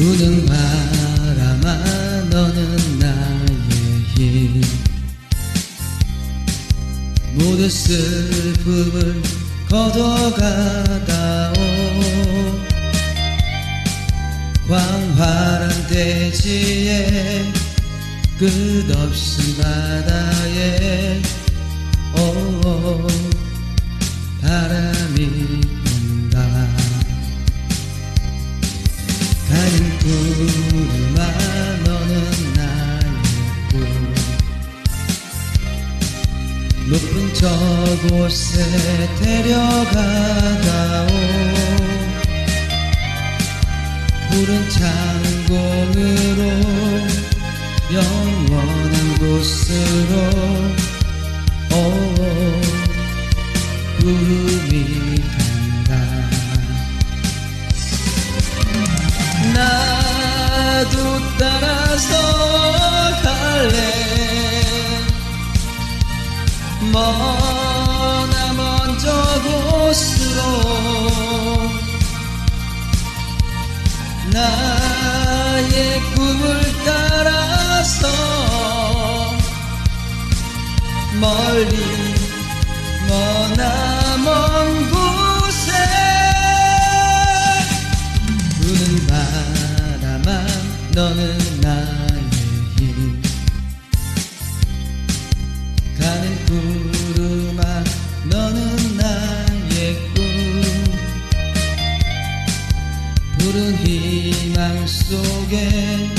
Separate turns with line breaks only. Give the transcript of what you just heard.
부는 바람아 너는 나의 힘. 모든 슬픔을 걷어가다오. 광활한 대지에 끝없이 바다에 구름아 너는 나의 꿈. 높은 저곳에 데려가다오. 푸른 창공으로 영원한 곳으로 오. 구름이 간다 따라서 갈래. 머나 먼 저 곳으로 나의 꿈을 따라 너는 나의 힘. 가는 구름아 너는 나의 꿈. 푸른 희망 속에